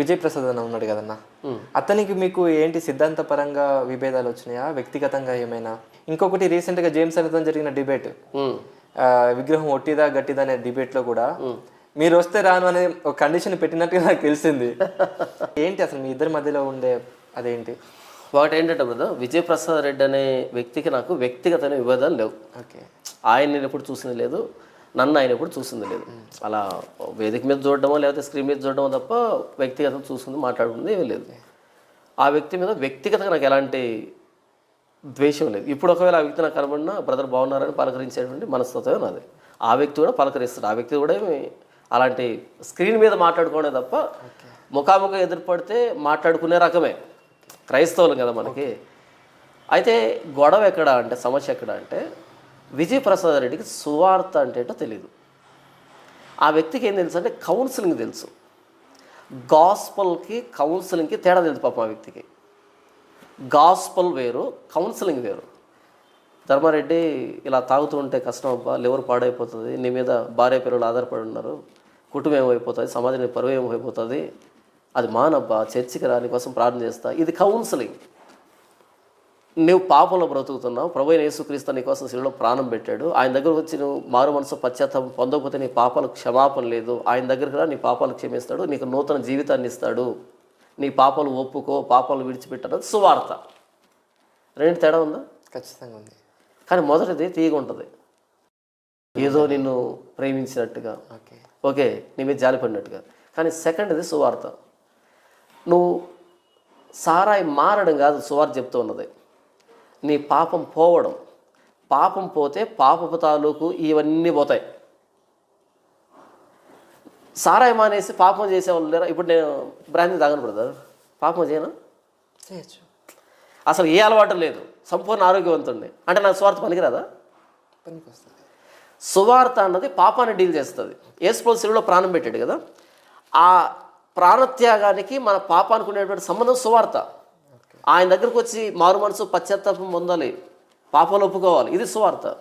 విజయ్ ప్రసాద్ అన్న ఉన్నాడు కదన్న. అతనికి మీకు ఏంటి సిద్ధాంతపరంగా విభేదాలు వచ్చినాయా? వ్యక్తిగతంగా ఏమైనా? ఇంకొకటి రీసెంట్గా జేమ్స్ అన్నతో జరిగిన డిబేట్. విగ్రహం ఒట్టిదా గట్టిదా అనే డిబేట్లో కూడా మీరు వస్తే రాను అనే ఒక కండిషన్ పెట్టినట్టుగా నాకు తెలిసింది. ఏంటి అసలు మీ ఇద్దరి మధ్యలో ఉండే అదేంటి? ఒకటి ఏంటంటే బ్రదర్ విజయప్రసాద్ రెడ్డి అనే వ్యక్తికి నాకు వ్యక్తిగతమైన విభేదాలు లేవు. ఓకే. ఆయన నేను ఎప్పుడు చూసింది లేదు. నన్ను ఆయన ఎప్పుడు చూసింది లేదు. అలా వేదిక మీద చూడడమో లేకపోతే స్క్రీన్ మీద చూడడమో తప్ప వ్యక్తిగతంగా చూసింది మాట్లాడుకుంది ఏమీ లేదు. ఆ వ్యక్తి మీద వ్యక్తిగతంగా నాకు ఎలాంటి ద్వేషం లేదు. ఇప్పుడు ఒకవేళ ఆ వ్యక్తి నాకు కనబడినా బ్రదర్ బాగున్నారని పలకరించేటువంటి మనస్తత్వమే నాది. ఆ వ్యక్తి కూడా పలకరిస్తాడు. ఆ వ్యక్తి కూడా ఏమి అలాంటి స్క్రీన్ మీద మాట్లాడుకోవడం తప్ప ముఖాముఖి ఎదురుపడితే మాట్లాడుకునే రకమే. క్రైస్తవులు కదా మనకి. అయితే గొడవ ఎక్కడ అంటే సమస్య ఎక్కడ అంటే విజయప్రసాద్ రెడ్డికి సువార్త అంటే ఏంటో తెలియదు ఆ వ్యక్తికి ఏం తెలుసు అంటే కౌన్సిలింగ్ తెలుసు. గాస్పల్కి కౌన్సిలింగ్కి తేడా తెలుసు పాపం ఆ వ్యక్తికి. గాస్పల్ వేరు కౌన్సిలింగ్ వేరు. ధర్మారెడ్డి ఇలా తాగుతూ ఉంటే కష్టం అబ్బా లివర్ పాడైపోతుంది నీ మీద భార్య పిల్లలు ఆధారపడి ఉన్నారు కుటుంబం ఏమైపోతుంది సమాజం పరువు ఏమైపోతుంది అది మానబ్బా చర్చికి రా నీకోసం ప్రార్థన చేస్తా ఇది కౌన్సిలింగ్. నువ్వు పాపంలో బ్రతుకుతున్నావు ప్రభు యేసుక్రీస్తు నీ కోసం శిలువలో ప్రాణం పెట్టాడు. ఆయన దగ్గరకు వచ్చి నువ్వు మారు మనసు పశ్చాత్తాపం పొందకపోతే నీ పాపాలకు క్షమాపణ లేదు. ఆయన దగ్గరకు రా నీ పాపాలు క్షమిస్తాడు. నీకు నూతన జీవితాన్ని ఇస్తాడు. నీ పాపాలు ఒప్పుకో పాపాలు విడిచిపెట్టాడు అది సువార్త. రెండు తేడా ఉందా? ఖచ్చితంగా ఉంది. కానీ మొదటిది తీగ ఉంటుంది. ఏదో నిన్ను ప్రేమించినట్టుగా. ఓకే. ఓకే నీ మీద జాలిపడినట్టుగా. కానీ సెకండ్ది సువార్త. నువ్వు సారాయి మారడం కాదు సువార్త చెప్తూ ఉన్నది. నీ పాపం పోవడం. పాపం పోతే పాపపు తాలూకు ఇవన్నీ పోతాయి. సారాయి మానేసి పాపం చేసేవాళ్ళు లేరా? ఇప్పుడు నేను బ్రాంతి తాగను బ్రదర్. పాపం చేయను? చేయొచ్చు. అసలు ఏ అలవాటు లేదు. సంపూర్ణ ఆరోగ్యవంతుడిని. అంటే నాకు స్వార్థ పనికిరాదా? పనికి వస్తుంది సువార్త అన్నది పాపాన్ని డీల్ చేస్తుంది. ఏసుప్రభు శిలువలో ప్రాణం పెట్టాడు కదా. ఆ ప్రాణత్యాగానికి మన పాపానికి ఉండేటువంటి సంబంధం సువార్త. ఆయన దగ్గరకు వచ్చి మారు మనసు పశ్చాత్తాపం పొందాలి. పాపాలు ఒప్పుకోవాలి. ఇది సువార్త.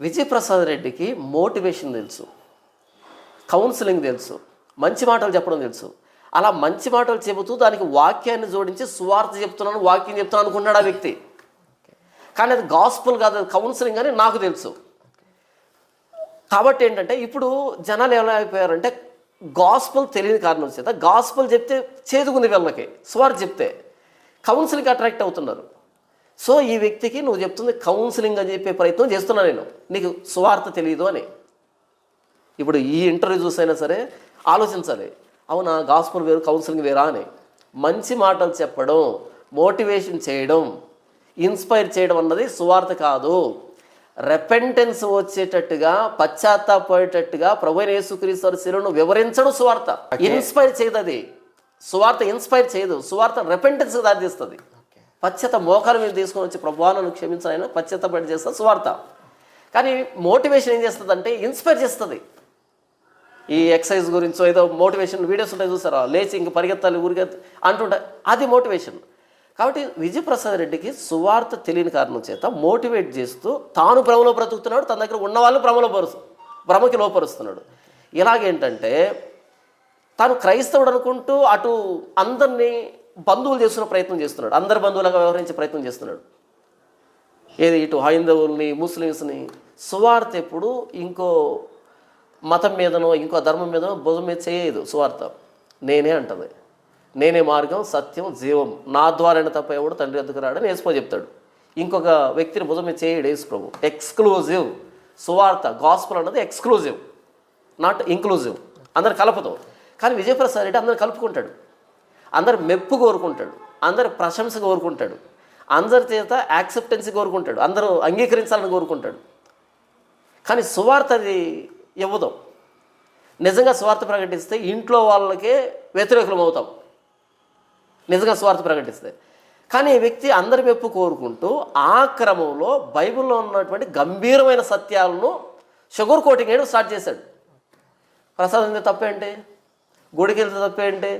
విజయప్రసాద్ రెడ్డికి మోటివేషన్ తెలుసు. కౌన్సిలింగ్ తెలుసు. మంచి మాటలు చెప్పడం తెలుసు. అలా మంచి మాటలు చెబుతూ దానికి వాక్యాన్ని జోడించి సువార్త చెప్తున్నాను వాక్యం చెప్తున్నాను అనుకున్నాడు ఆ వ్యక్తి. కానీ అది గాస్పుల్ కాదు కౌన్సిలింగ్ అని నాకు తెలుసు. కాబట్టి ఏంటంటే ఇప్పుడు జనాలు ఎలా అయిపోయారంటే గాస్పల్ తెలియని కారణం చేత గాస్పుల్ చెప్తే చేదుకుంది వీళ్ళకి. స్వార్థ చెప్తే. కౌన్సిలింగ్ అట్రాక్ట్ అవుతున్నారు. సో ఈ వ్యక్తికి నువ్వు చెప్తుంది కౌన్సిలింగ్ అని చెప్పే ప్రయత్నం చేస్తున్నా నేను. నీకు స్వార్థ తెలియదు అని. ఇప్పుడు ఈ ఇంటర్వ్యూ చూసైనా సరే ఆలోచించాలి. అవునా గాస్పల్ వేరు కౌన్సిలింగ్ వేరా అని. మంచి మాటలు చెప్పడం మోటివేషన్ చేయడం ఇన్స్పైర్ చేయడం అన్నది సువార్త కాదు. రెపెంటెన్స్ వచ్చేటట్టుగా పశ్చాత్తాపోయేటట్టుగా ప్రభు యేసుక్రీస్తు శిలువను వివరించడం సువార్త. ఇన్స్పైర్ చేయదు అది సువార్త ఇన్స్పైర్ చేయదు. సువార్త రెపెంటెన్స్ దారితీస్తుంది. ఓకే. పశ్చాత్త మోకాల మీద తీసుకొని వచ్చి ప్రభువాలను క్షమించాలని పశ్చాత్తపడి చేస్తుంది సువార్త. కానీ మోటివేషన్ ఏం చేస్తుంది అంటే ఇన్స్పైర్ చేస్తుంది. ఈ ఎక్సర్సైజ్ గురించో ఏదో మోటివేషన్ వీడియోస్ ఉంటాయి చూసారా? లేచి ఇంక పరిగెత్తాలి ఊరికే అంటుంటాయి అది మోటివేషన్ కాబట్టి విజయప్రసాద్ రెడ్డికి సువార్త తెలియని కారణం చేత మోటివేట్ చేస్తూ తాను భ్రమలో బ్రతుకుతున్నాడు తన దగ్గర ఉన్న వాళ్ళు భ్రమలో పరుస్తు భ్రమకి లోపరుస్తున్నాడు. ఇలాగేంటంటే తాను క్రైస్తవుడు అనుకుంటూ అటు అందరినీ బంధువులు చేస్తున్న ప్రయత్నం చేస్తున్నాడు. అందరి బంధువులుగా వ్యవహరించే ప్రయత్నం చేస్తున్నాడు. ఏది ఇటు హైందవుల్ని ముస్లిమ్స్ని సువార్త ఎప్పుడు ఇంకో మతం మీదనో ఇంకో ధర్మం మీదనో భుజం మీద చేయదు సువార్త. నేనే అంటది. నేనే మార్గం సత్యం జీవం. నా ద్వారా తప్ప ఎవడు తండ్రి ఎద్దుకు రాడని యేసుప్రభు చెప్తాడు. ఇంకొక వ్యక్తిని భుజం మీద చేయడు ఏసుప్రభు ఎక్స్క్లూజివ్ సువార్త గాస్పుల్ అన్నది ఎక్స్క్లూజివ్ నాట్ ఇంక్లూజివ్ అందరు కలపదు. కానీ విజయప్రసాద్ రెడ్డి అందరు కలుపుకుంటాడు. అందరు మెప్పు కోరుకుంటాడు. అందరు ప్రశంస కోరుకుంటాడు. అందరి చేత యాక్సెప్టెన్స్ కోరుకుంటాడు. అందరూ అంగీకరించాలని కోరుకుంటాడు. కానీ సువార్త అది ఇవ్వదు. నిజంగా స్వార్థ ప్రకటిస్తే ఇంట్లో వాళ్ళకే వ్యతిరేకులం అవుతాం. నిజంగా స్వార్థ ప్రకటిస్తే. కానీ ఈ వ్యక్తి అందరి మెప్పు కోరుకుంటూ ఆ క్రమంలో బైబిల్లో ఉన్నటువంటి గంభీరమైన సత్యాలను షుగర్ కోటింగ్ వేయడం స్టార్ట్ చేశాడు. ప్రసాదం తింటే తప్పేంటి? గుడికి వెళ్తే తప్పేంటి?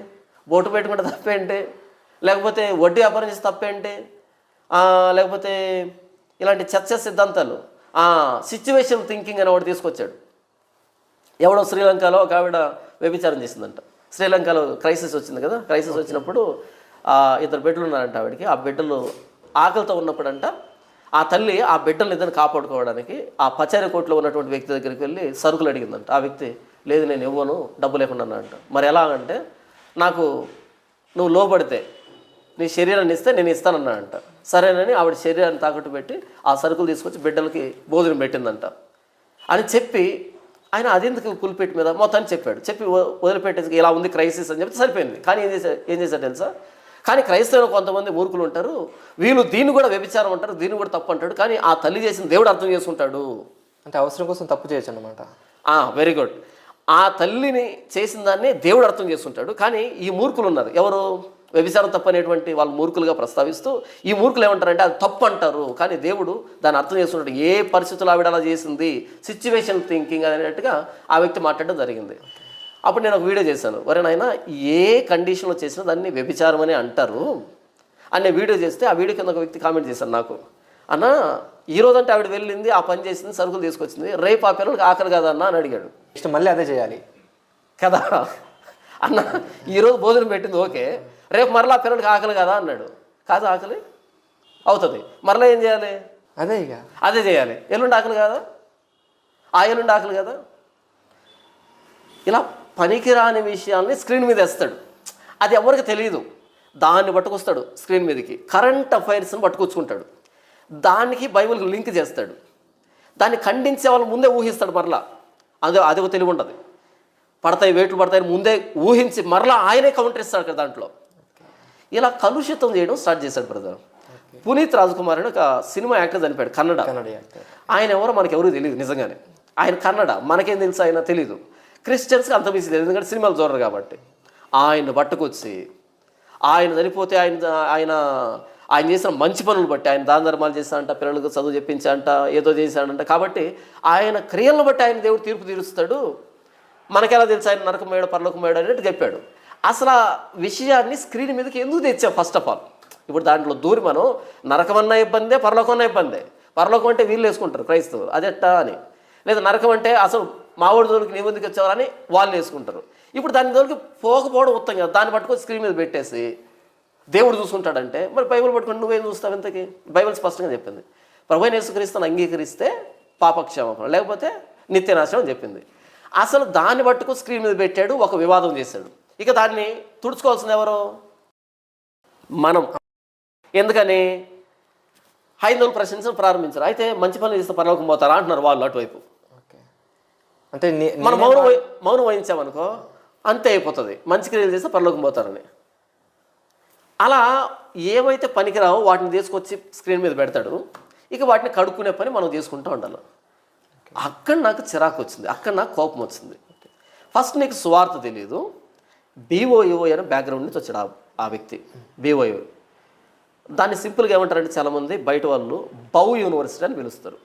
బొట్టు పెట్టుకుంటే తప్పేంటి? లేకపోతే వడ్డీ వ్యాపారం చేస్తే తప్పేంటి? లేకపోతే ఇలాంటి చర్చ సిద్ధాంతాలు సిచ్యువేషన్ థింకింగ్ అని ఒకటి తీసుకొచ్చాడు. ఎవడో శ్రీలంకలో ఒక ఆవిడ వ్యభిచారం చేసిందంట. శ్రీలంకలో క్రైసిస్ వచ్చింది కదా క్రైసిస్ వచ్చినప్పుడు ఇద్దరు బిడ్డలు ఉన్నారంట ఆవిడకి. ఆ బిడ్డలు ఆకలితో ఉన్నప్పుడంట ఆ తల్లి ఆ బిడ్డలను ఇద్దరు కాపాడుకోవడానికి ఆ పచారి కోట్లో ఉన్నటువంటి వ్యక్తి దగ్గరికి వెళ్ళి సరుకులు అడిగిందంట. ఆ వ్యక్తి లేదు నేను ఇవ్వను డబ్బు లేకుండా అంట. మరి ఎలా అంటే నాకు నువ్వు లోబడితే నీ శరీరాన్ని ఇస్తే నేను ఇస్తానన్నాడంట సరేనని ఆవిడ శరీరాన్ని తాకట్టు పెట్టి ఆ సరుకులు తీసుకొచ్చి బిడ్డలకి భోజనం పెట్టిందంట. అని చెప్పి ఆయన అదెందుకు పులిపెట్టి మీద మొత్తాన్ని చెప్పాడు. చెప్పి వదిలిపెట్టేసి ఇలా ఉంది క్రైసిస్ అని చెప్పి సరిపోయింది. కానీ ఏం చేశారు ఏం చేశారు తెలుసా? కానీ క్రైస్తవులు కొంతమంది మూర్ఖులు ఉంటారు. వీళ్ళు దీన్ని కూడా వ్యభిచారం అంటారు దీన్ని కూడా తప్పు అంటాడు. కానీ ఆ తల్లి చేసిన దేవుడు అర్థం చేసుకుంటాడు. అంటే అవసరం కోసం తప్పు చేయొచ్చు అనమాట వెరీ గుడ్ ఆ తల్లిని చేసిన దాన్ని దేవుడు అర్థం చేసుకుంటాడు. కానీ ఈ మూర్ఖులు ఉన్నారు. ఎవరు? వ్యభిచారం తప్పనేటువంటి వాళ్ళు మూర్ఖులుగా ప్రస్తావిస్తూ ఈ మూర్ఖులు ఏమంటారంటే అది తప్పు అంటారు. కానీ దేవుడు దాన్ని అర్థం చేసుకుంటాడు. ఏ పరిస్థితులు ఆవిడ అలా చేసింది? సిచ్యువేషన్ థింకింగ్ అనేట్టుగా ఆ వ్యక్తి మాట్లాడడం జరిగింది. అప్పుడు నేను ఒక వీడియో చేశాను. వరే నాయన ఏ కండిషన్లో చేసినా దాన్ని వ్యభిచారం అని అంటారు? అనే వీడియో చేస్తే ఆ వీడియో కింద ఒక వ్యక్తి కామెంట్ చేశాను నాకు. అన్న ఈ రోజు అంటే ఆవిడ వెళ్ళింది ఆ పని చేసింది సరుకులు తీసుకొచ్చింది రేపు ఆ పిల్లలకి ఆకలి కదా అన్న అని అడిగాడు. నెక్స్ట్ మళ్ళీ అదే చేయాలి. కదా? అన్న ఈరోజు భోజనం పెట్టింది ఓకే. రేపు మరలా ఆ పిల్లలకి ఆకలి కదా అన్నాడు. కాదు ఆకలి? అవుతుంది. మరలా ఏం చేయాలి? అదే ఇక. అదే చేయాలి. ఎల్లుండి ఆకలి కదా? ఆ ఎల్లుండి ఆకలి కదా? ఇలా పనికిరాని విషయాల్ని స్క్రీన్ మీద వేస్తాడు. అది ఎవరికి తెలియదు దాన్ని పట్టుకొస్తాడు స్క్రీన్ మీదకి. కరెంట్ అఫైర్స్ని పట్టుకొచ్చుకుంటాడు. దానికి బైబిల్కి లింక్ చేస్తాడు. దాన్ని ఖండించే వాళ్ళు ముందే ఊహిస్తాడు మరలా. అదే అది ఒక తెలివి ఉండదు. పడతాయి వేట్లు పడతాయి ముందే ఊహించి మరలా ఆయనే కౌంటర్ ఇస్తాడు కదా దాంట్లో. ఇలా కలుషితం చేయడం స్టార్ట్ చేశాడు బ్రదర్. పునీత్ రాజ్కుమార్ అని ఒక సినిమా యాక్టర్ చనిపోయాడు కన్నడ. ఆయన ఎవరో మనకి ఎవరు తెలియదు నిజంగానే. ఆయన కన్నడ మనకేం తెలుసు ఆయన తెలియదు క్రిస్టియన్స్కి అంత మిస్ తెలియదు ఎందుకంటే సినిమాలు చూడరు కాబట్టి. ఆయన పట్టుకొచ్చి ఆయన చనిపోతే ఆయన ఆయన ఆయన చేసిన మంచి పనులు బట్టి ఆయన దాన ధర్మాలు చేశాడంట పిల్లలకు చదువు చెప్పించాడంట ఏదో చేశాడంట. కాబట్టి ఆయన క్రియలను బట్టి ఆయన దేవుడు తీర్పు తీరుస్తాడు. మనకెలా తెలుసు ఆయన నరకం మేడ పరలోకం మేడ అన్నట్టు చెప్పాడు. అసలు ఆ విషయాన్ని స్క్రీన్ మీదకి ఎందుకు తెచ్చాం ఫస్ట్ ఆఫ్ ఆల్ ఇప్పుడు దాంట్లో దూరి మనం నరకమన్నా ఇబ్బందే పరలోకమన్నా ఇబ్బందే. పరలోకం అంటే వీళ్ళు వేసుకుంటారు క్రైస్తవులు. అదెట్టా అని. లేదా నరకం అంటే అసలు మామిడి దోలికి నీ ముందుకు వచ్చేవారని వాళ్ళు వేసుకుంటారు. ఇప్పుడు దాని దోలికి పోకపోవడం ఉత్తం కదా. దాన్ని పట్టుకొని స్క్రీన్ మీద పెట్టేసి దేవుడు చూసుకుంటాడంటే మరి బైబిల్ పట్టుకొని నువ్వేం చూస్తావు ఇంతకి? బైబిల్ స్పష్టంగా చెప్పింది. ప్రభు యేసుక్రీస్తుని అంగీకరిస్తే పాపక్షమాపణ లేకపోతే నిత్యనాశనం చెప్పింది. అసలు దాన్ని పట్టుకు స్క్రీన్ మీద పెట్టాడు ఒక వివాదం చేశాడు. ఇక దాన్ని తుడుచుకోవాల్సింది ఎవరు? మనం. ఎందుకని? హైందవులు ప్రశ్నించడం ప్రారంభించారు. అయితే మంచి పనులు చేస్తే పరలోకం పోతారా అంటున్నారు వాళ్ళు అటువైపు. ఓకే. అంటే మనం మౌనం మౌనం వహించామనుకో అంతే అయిపోతుంది. మంచి క్రియలు చేస్తే పరలోకం పోతారని. అలా ఏవైతే పనికిరావో వాటిని తీసుకొచ్చి స్క్రీన్ మీద పెడతాడు. ఇక వాటిని కడుక్కునే పని మనం చేసుకుంటూ ఉండాలి. అక్కడ నాకు చిరాకు వచ్చింది. అక్కడ నాకు కోపం వచ్చింది. ఫస్ట్ నీకు సువార్త తెలియదు బీఓయో అనే బ్యాక్గ్రౌండ్ నుంచి వచ్చాడు ఆ- వ్యక్తి. బీఓయో దాన్ని సింపుల్గా ఏమంటారంటే చాలామంది బయట వాళ్ళు బౌ యూనివర్సిటీ అని పిలుస్తారు.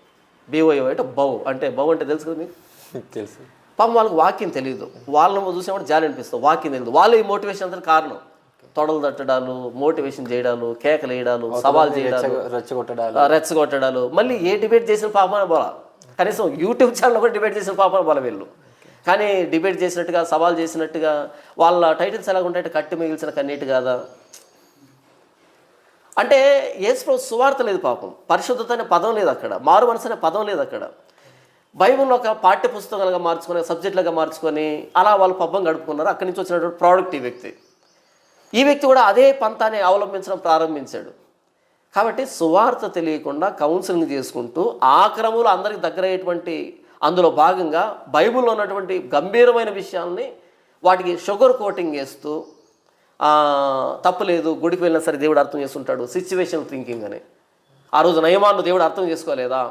బీఓయో అంటే బౌ. అంటే బౌ అంటే తెలుసు కదా మీకు? తెలుసు. పాపం వాళ్ళకి వాక్యం తెలియదు వాళ్ళని చూసినప్పుడు జాలి అనిపిస్తుంది. వాక్యం తెలియదు వాళ్ళు ఈ మోటివేషన్ అంతా కారణం. తొడలు తట్టడాలు మోటివేషన్ చేయడాలు కేకలు వేయడాలు సవాల్ చేయడాలు రెచ్చగొ- రెచ్చగొట్టడాలు. రెచ్చగొట్టడాలు. మళ్ళీ ఏ డిబేట్ చేసిన పాపన బోల. కనీసం యూట్యూబ్ ఛానల్ కూడా డిబేట్ చేసిన పాపన బోల వీళ్ళు. కానీ డిబేట్ చేసినట్టుగా సవాల్ చేసినట్టుగా వాళ్ళ టైటిల్స్ ఎలా ఉంటాయంటే కట్టి మిగిల్చిన కన్నీటి కాదా అంటే యేసు సువార్త లేదు పాపం. పరిశుద్ధత అనే పదం లేదు అక్కడ. మారు మనసు అనే పదం లేదు అక్కడ. బైబిల్ ఒక పాఠ్య పుస్తకాలుగా మార్చుకొని సబ్జెక్టులుగా మార్చుకొని అలా వాళ్ళు పబ్బం గడుపుకున్నారు. అక్కడి నుంచి వచ్చినటువంటి ప్రోడక్ట్ ఈ వ్యక్తి. ఈ వ్యక్తి కూడా అదే పంతాన్ని అవలంబించడం ప్రారంభించాడు. కాబట్టి సువార్త తెలియకుండా కౌన్సిలింగ్ చేసుకుంటూ ఆ క్రమంలో అందరికి దగ్గరయ్యేటువంటి అందులో భాగంగా బైబిల్లో ఉన్నటువంటి గంభీరమైన విషయాల్ని వాటికి షుగర్ కోటింగ్ చేస్తూ తప్పులేదు గుడికి వెళ్ళినా సరే దేవుడు అర్థం చేసుకుంటాడు సిచ్యువేషన్ థింకింగ్ అని. ఆ రోజు నయమాను దేవుడు అర్థం చేసుకోలేదా?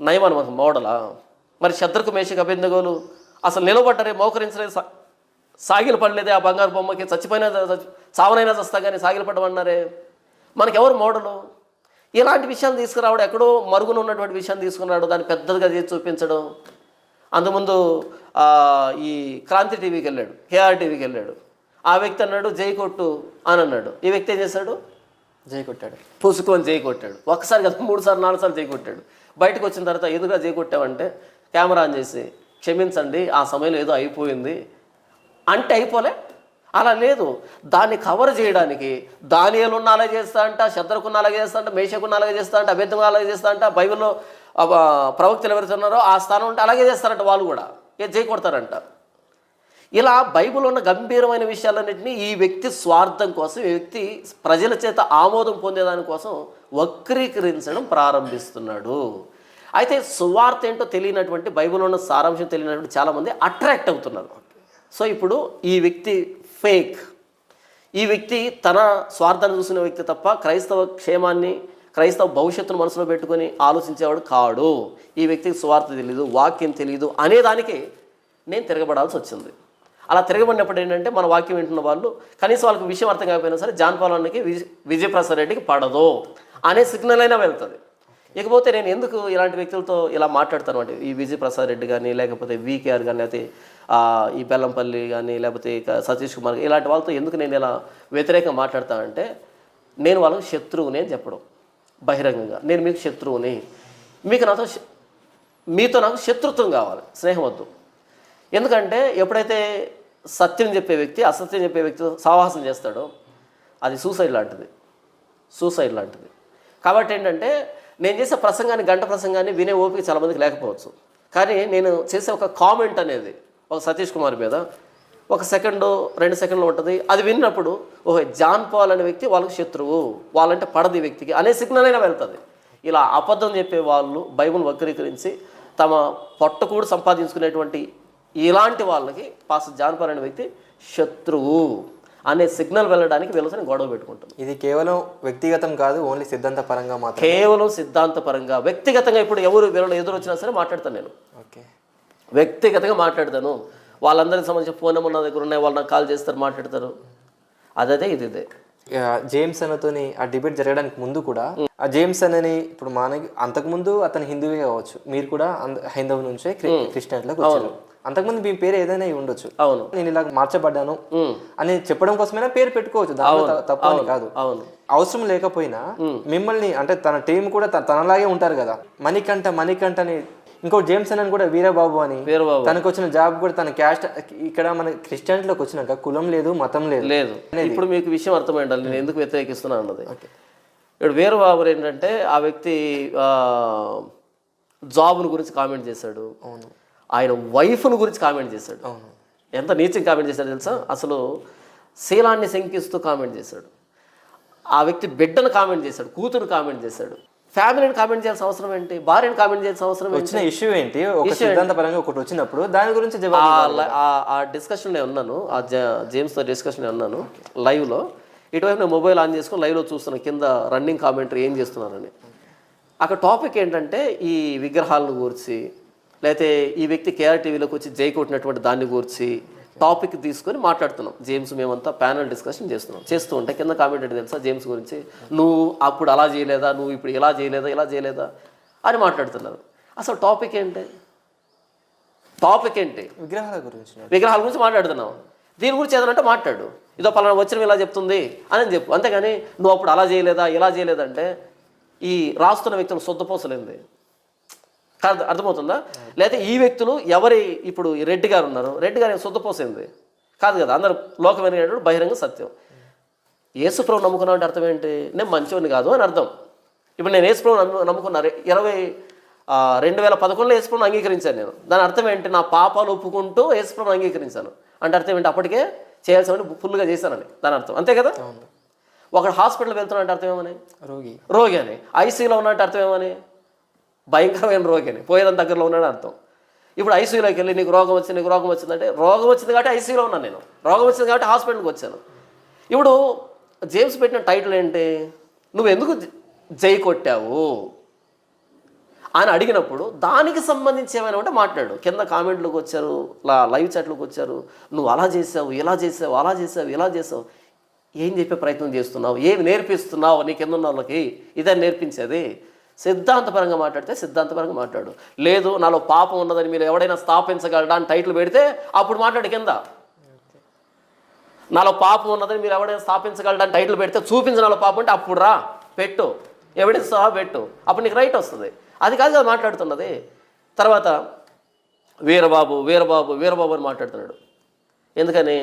నయమాను మనకు మోడలా? మరి శత్రుకు మేషకు అభిందగోలు అసలు నిలబడ్డరే మోకరించలేదు సాగిలు పడలేదే ఆ బంగారు బొమ్మకి. చచ్చిపోయినా చచ్చి- చావనైనా చస్తా కానీ సాగిలు పడమన్నారే. మనకెవరు మోడలు? ఇలాంటి విషయాన్ని తీసుకురావడం ఎక్కడో మరుగున ఉన్నటువంటి విషయాన్ని తీసుకున్నాడు. దాన్ని పెద్దదిగా చేసి చూపించడం. అందుముందు ఈ క్రాంతి టీవీకి వెళ్ళాడు. కేఆర్ టీవీకి వెళ్ళాడు. ఆ వ్యక్తి అన్నాడు జై కొట్టు అని అన్నాడు. ఈ వ్యక్తి ఏం చేశాడు? జై కొట్టాడు. పూసుకొని జై కొట్టాడు. ఒకసారి కదా మూడు సార్లు నాలుగు సార్లు జై కొట్టాడు. బయటకు వచ్చిన తర్వాత ఎదురుగా జై కొట్టావంటే కెమెరా ఆన్ చేసి క్షమించండి ఆ సమయంలో ఏదో అయిపోయింది. అంటే అయిపోలే. అలా లేదు. దాన్ని కవర్ చేయడానికి దానియలున్న అలాగే చేస్తా అంట శత్రుకున్న అలాగే చేస్తా అంట మేషకున్న అలాగే చేస్తా అంట అభ్యర్థం అలాగే చేస్తా అంట బైబిల్లో ప్రవక్తలు ఎవరుతున్నారో ఉన్నారో ఆ స్థానం ఉంటే అలాగే చేస్తారంట వాళ్ళు కూడా. ఏ చేయకొడతారంట ఇలా బైబిల్ ఉన్న గంభీరమైన విషయాలన్నింటినీ ఈ వ్యక్తి స్వార్థం కోసం ఈ వ్యక్తి ప్రజల చేత ఆమోదం పొందేదానికోసం వక్రీకరించడం ప్రారంభిస్తున్నాడు. అయితే సువార్త ఏంటో తెలియనటువంటి బైబిల్ ఉన్న సారాంశం తెలియనటువంటి చాలామంది అట్రాక్ట్ అవుతున్నారు. సో ఇప్పుడు ఈ వ్యక్తి ఫేక్. ఈ వ్యక్తి తన స్వార్థాన్ని చూసిన వ్యక్తి తప్ప క్రైస్తవ క్షేమాన్ని క్రైస్తవ భవిష్యత్తును మనసులో పెట్టుకొని ఆలోచించేవాడు కాడు. ఈ వ్యక్తికి స్వార్థ తెలియదు వాక్యం తెలియదు అనేదానికి నేను తిరగబడాల్సి వచ్చింది. అలా తిరగబడినప్పుడు ఏంటంటే మన వాక్యం వింటున్న వాళ్ళు కనీసం వాళ్ళకి విషయం అర్థం కాకపోయినా సరే జాన్ పాలనకి విజయప్రసాద్ రెడ్డికి పడదు అనే సిగ్నల్ అయినా వెళ్తుంది. ఇకపోతే నేను ఎందుకు ఇలాంటి వ్యక్తులతో ఇలా మాట్లాడతాను అంటే ఈ విజయప్రసాద్ రెడ్డి కానీ లేకపోతే వికేఆర్ కానీ లేకపోతే ఈ బెల్లంపల్లి కానీ లేకపోతే ఇక సతీష్ కుమార్ ఇలాంటి వాళ్ళతో ఎందుకు నేను ఇలా వ్యతిరేకంగా మాట్లాడతానంటే నేను వాళ్ళకి శత్రువుని అని చెప్పడం బహిరంగంగా. నేను మీకు శత్రువుని. మీకు నాతో మీతో నాకు శత్రుత్వం కావాలి స్నేహం వద్దు. ఎందుకంటే ఎప్పుడైతే సత్యం చెప్పే వ్యక్తి అసత్యం చెప్పే వ్యక్తి సావాసం చేస్తాడో అది సూసైడ్ లాంటిది. సూసైడ్ లాంటిది. కాబట్టి ఏంటంటే నేను చేసే ప్రసంగాన్ని గంట ప్రసంగాన్ని వినే ఓపిక చాలామందికి లేకపోవచ్చు. కానీ నేను చేసే ఒక కామెంట్ అనేది ఒక సతీష్ కుమార్ మీద ఒక సెకండ్ రెండు సెకండ్లు ఉంటుంది. అది విన్నప్పుడు ఓహో జాన్ పాల్ అనే వ్యక్తి వాళ్ళకి శత్రువు వాళ్ళంటే పడదు వ్యక్తికి అనే సిగ్నల్ అయినా వెళ్తుంది. ఇలా అబద్ధం చెప్పే వాళ్ళు బైబుల్ వక్రీకరించి తమ పొట్టకూడు సంపాదించుకునేటువంటి ఇలాంటి వాళ్ళకి పాస్ జాన్ పాల్ అనే వ్యక్తి శత్రువు అనే సిగ్నల్ వెళ్ళడానికి వీళ్ళతో గొడవ పెట్టుకుంటాను ఇది కేవలం వ్యక్తిగతం కాదు ఓన్లీ సిద్ధాంత పరంగా మాత్రం కేవలం సిద్ధాంతపరంగా వ్యక్తిగతంగా ఇప్పుడు ఎవరు వీళ్ళు ఎదురు వచ్చినా సరే మాట్లాడతాను నేను. వ్యక్తిగతంగా మాట్లాడతాను. వాళ్ళందరికి సంబంధించిన ఫోన్ నెంబర్ నా దగ్గర ఉన్నాయి వాళ్ళు నాకు కాల్ చేస్తారు మాట్లాడతారు. అదే ఇది ఇదే. జేమ్స్ అన్నతోని ఆ డిబేట్ జరగడానికి ముందు కూడా ఆ జేమ్స్ అనని ఇప్పుడు మనకి అంతకుముందు అతను హిందువే కావచ్చు. మీరు కూడా హైందవ నుంచే క్రి- క్రిస్టియన్లోకి వచ్చారు. అంతకుముందు మీ పేరు ఏదైనా ఉండొచ్చు. అవును. నేను ఇలా మార్చబడ్డాను అని చెప్పడం కోసమైనా పేరు పెట్టుకోవచ్చు. దాంట్లో త- తప్పు అని కాదు. అవును. అవసరం లేకపోయినా మిమ్మల్ని అంటే తన టీం కూడా తనలాగే ఉంటారు కదా. మణికంఠ మణికంఠ అని ఇంకో జేమ్స్ అని కూడా వీరబాబు అని. వీరబాబు. తనకు వచ్చిన జాబ్ కూడా తన క్యాస్ట్ ఇక్కడ మన క్రిస్టియన్లోకి వచ్చినాక కులం లేదు మతం లేదు. లేదు. ఇప్పుడు మీకు విషయం అర్థమై ఉండాలి నేను ఎందుకు వ్యతిరేకిస్తున్నాను అన్నది. ఇప్పుడు వేరు బాబు ఏంటంటే ఆ వ్యక్తి జాబ్ను గురించి కామెంట్ చేశాడు. అవును. ఆయన వైఫ్ను గురించి కామెంట్ చేశాడు. అవును. ఎంత నీచం కామెంట్ చేశాడు తెలుసా? అసలు శీలాన్ని శంకిస్తూ కామెంట్ చేశాడు. ఆ వ్యక్తి బిడ్డను కామెంట్ చేశాడు కూతురు కామెంట్ చేశాడు. ఫ్యామిలీని కామెంట్ చేయాల్సిన అవసరం ఏంటి? భార్యను కామెంట్ చేయాల్సిన అవసరం వచ్చిన ఇష్యూ ఏంటి? ఒక సిద్ధాంత పరంగా ఒకటి వచ్చినప్పుడు దాని గురించి ఆ జవాబు ల- ఆ- ఆ డిస్కషన్ నేను ఉన్నాను. ఆ జ- జేమ్స్తో డిస్కషన్ నేను ఉన్నాను. లైవ్లో ఇటువైపు నేను మొబైల్ ఆన్ చేసుకుని లైవ్లో చూస్తున్నాను కింద రన్నింగ్ కామెంటరీ ఏం చేస్తున్నారని. అక్కడ టాపిక్ ఏంటంటే ఈ విగ్రహాలను గురించి లేకపోతే ఈ వ్యక్తి కేఆర్ టీవీలోకి వచ్చి జై కొట్టినటువంటి దాన్ని గురించి టాపిక్ తీసుకొని మాట్లాడుతున్నాం. జేమ్స్ మేమంతా ప్యానల్ డిస్కషన్ చేస్తున్నాం. చేస్తూ ఉంటే కింద కామెంట్ ఏంటి తెలుసా? జేమ్స్ గురించి నువ్వు అప్పుడు అలా చేయలేదా? నువ్వు ఇప్పుడు ఇలా చేయలేదా? ఇలా చేయలేదా? అని మాట్లాడుతున్నారు. అసలు టాపిక్ ఏంటి? టాపిక్ ఏంటి? విగ్రహాల గురించి. విగ్రహాల గురించి మాట్లాడుతున్నావు దీని గురించి ఏదంటే మాట్లాడు. ఇదో పలానా వచ్చిన ఇలా చెప్తుంది అని చెప్పు. అంతేగాని నువ్వు అప్పుడు అలా చేయలేదా? ఇలా చేయలేదంటే ఈ రాస్తున్న వ్యక్తులు సొద్దపోసలేంది కాదు అర్థమవుతుందా? లేకపోతే ఈ వ్యక్తులు ఎవరి ఇప్పుడు ఈ రెడ్డి గారు ఉన్నారు. రెడ్డి గారు సొద్దపోసింది కాదు కదా అందరు లోకమైన బహిరంగ సత్యం. యేసుప్రభు నమ్ముకున్నావు అంటే అర్థం ఏంటి? నేను మంచివాడిని కాదు అని అర్థం. ఇప్పుడు నేను యేసుప్రభు నమ్ము నమ్ముకున్నా ఇరవై రెండు వేల పదకొండులో యేసుప్రభుని అంగీకరించాను నేను. దాని అర్థం ఏంటి? నా పాపాలు ఒప్పుకుంటూ యేసుప్రభుని అంగీకరించాను. అంటే అర్థం ఏంటి? అప్పటికే చేయాల్సిన ఫుల్గా చేశానని. దాని అర్థం. అంతే కదా? ఒకడు హాస్పిటల్ వెళ్తున్నా అంటే అర్థం ఏమని? రోగి. రోగి అని. ఐసీయూలో ఉన్నట్టు అర్థం ఏమని? భయంకరమైన రోగి అని పోయేదాని దగ్గరలో ఉన్నాడు అర్థం. ఇప్పుడు ఐసీయూలోకి వెళ్ళి నీకు రోగం వచ్చింది నీకు రోగం వచ్చిందంటే రోగం వచ్చింది కాబట్టి ఐసీయూలో ఉన్నాను నేను. రోగం వచ్చింది కాబట్టి హాస్పిటల్కి వచ్చాను. ఇప్పుడు జేమ్స్ పెట్టిన టైటిల్ ఏంటి? నువ్వు ఎందుకు జై కొట్టావు? అని అడిగినప్పుడు దానికి సంబంధించి ఏమైనా ఉంటే మాట్లాడు. కింద కామెంట్లకు వచ్చారు లా లైవ్ చాట్లకు వచ్చారు. నువ్వు అలా చేసావు ఇలా చేసావు అలా చేసావు ఇలా చేసావు. ఏం చెప్పే ప్రయత్నం చేస్తున్నావు? ఏమి నేర్పిస్తున్నావు? నీ కింద ఉన్న వాళ్ళకి ఇదే నేర్పించేది. సిద్ధాంతపరంగా మాట్లాడితే సిద్ధాంతపరంగా మాట్లాడు. లేదు నాలో పాపం ఉన్నదని మీరు ఎవడైనా స్థాపించగలడా అని టైటిల్ పెడితే అప్పుడు మాట్లాడు కింద. నాలో పాపం ఉన్నదని మీరు ఎవడైనా స్థాపించగలడా అని టైటిల్ పెడితే చూపించు నాలో పాపం అంటే అప్పుడు రా పెట్టు. ఎవిడెన్స్ సహా పెట్టు. అప్పుడు నీకు రైట్ వస్తుంది. అది కాదు కదా మాట్లాడుతున్నది. తర్వాత వీరబాబు వీరబాబు వీరబాబు అని మాట్లాడుతున్నాడు. ఎందుకని?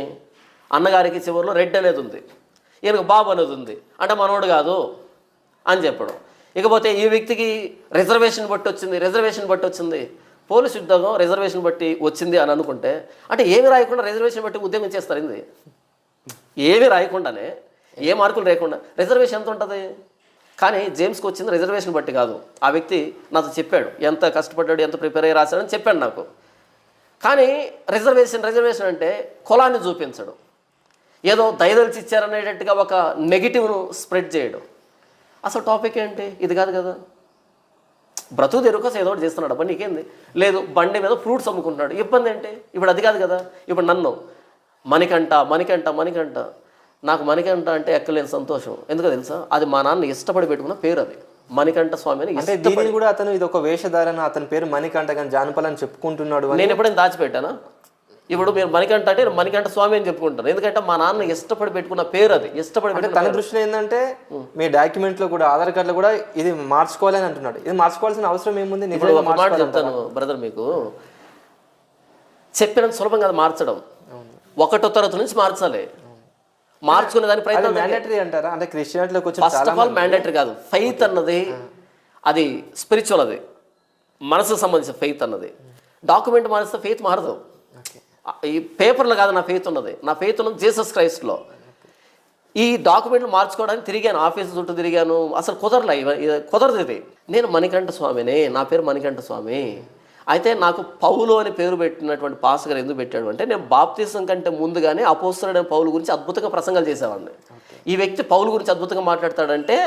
అన్నగారికి చివరిలో రెడ్ అనేది ఉంది. ఈయనకు బాబు అనేది ఉంది. అంటే మనోడు కాదు అని చెప్పడం. ఇకపోతే ఈ వ్యక్తికి రిజర్వేషన్ బట్టి వచ్చింది రిజర్వేషన్ బట్టి వచ్చింది. పోలీస్ ఉద్యోగం రిజర్వేషన్ బట్టి వచ్చింది అని అనుకుంటే అంటే ఏమి రాయకుండా రిజర్వేషన్ బట్టి ఉద్యోగం చేస్తారు ఇది ఏమి రాయకుండానే ఏ మార్కులు లేకుండా రిజర్వేషన్ ఎంత ఉంటుంది? కానీ జేమ్స్కి వచ్చింది రిజర్వేషన్ బట్టి కాదు. ఆ వ్యక్తి నాతో చెప్పాడు ఎంత కష్టపడ్డాడు ఎంత ప్రిపేర్ అయ్యి రాశాడని చెప్పాడు నాకు. కానీ రిజర్వేషన్ రిజర్వేషన్ అంటే కులాన్ని చూపించడు. ఏదో దయదలిచి ఇచ్చారనేటట్టుగా ఒక నెగిటివ్ను స్ప్రెడ్ చేయడం. అసలు టాపిక్ ఏంటి? ఇది కాదు కదా. బ్రతుకు తెరువు కోసం ఏదో ఒకటి చేస్తున్నాడు. అబ్బా నీకేంది? లేదు బండి మీద ఫ్రూట్స్ అమ్ముకుంటున్నాడు. ఇబ్బంది ఏంటి? ఇప్పుడు అది కాదు కదా. ఇప్పుడు నన్ను. మణికంట మణికంట మణికంట నాకు మణికంట అంటే ఎక్కలేని సంతోషం. ఎందుకో తెలుసా? అది మా నాన్న ఇష్టపడి పెట్టుకున్న పేరు అది. మణికంఠ స్వామి అని అంటే దీనిని కూడా అతను ఇది ఒక వేషధారణ. అతని పేరు మణికంఠ కానీ జానపలని చెప్పుకుంటున్నాడు నేను ఎప్పుడైనా దాచిపెట్టానా? ఇప్పుడు మీరు మణికంఠ అంటే మణికంఠ స్వామి అని చెప్పుకుంటాను ఎందుకంటే మా నాన్న ఇష్టపడి పెట్టుకున్న పేరు అది. ఇష్టపడి అంటే తన దృష్టిలో ఏంటంటే మీ డాక్యుమెంట్లో కూడా ఆధార్ కార్డ్లో కూడా ఇది మార్చుకోవాలని అంటున్నాడు. ఇది మార్చుకోవాల్సిన అవసరం ఏముంది? ఇప్పుడు నిజంగా ఒక మాట చెప్తాను బ్రదర్ మీకు. చెప్పినంత సులభం కాదు మార్చడం. ఒకటో తరగతి నుంచి మార్చాలి. మార్చుకునే దాని ప్రయత్నం మ్యాండేటరీ అంటారా? అంటే క్రిస్టియానిటీలోకి వచ్చిన ఫస్ట్ ఆఫ్ ఆల్ మ్యాండేటరీ కాదు. ఫెయిత్ అన్నది అది స్పిరిచువల్ అది. మనసుకు సంబంధించిన ఫెయిత్ అన్నది. డాక్యుమెంట్ మారిస్తే ఫెయిత్ మారదు. ఈ పేపర్లో కాదు నా ఫెయిత్ ఉన్నది. నా ఫెయిత్ ఉన్నది జీసస్ క్రైస్ట్లో. ఈ డాక్యుమెంట్లు మార్చుకోవడానికి తిరిగాను ఆఫీస్ చుట్టూ తిరిగాను. అసలు కుదరలే కుదరదు ఇది. నేను మణికంఠ స్వామినే నా పేరు మణికంఠ స్వామి. అయితే నాకు పౌలు అని పేరు పెట్టినటువంటి పాస్ గారు ఎందుకు పెట్టాడు అంటే నేను బాప్తీసం కంటే ముందుగానే అపోస్తుడైన పౌలు గురించి అద్భుతంగా ప్రసంగాలు చేసేవాడిని. ఈ వ్యక్తి పౌలు గురించి అద్భుతంగా మాట్లాడతాడంటే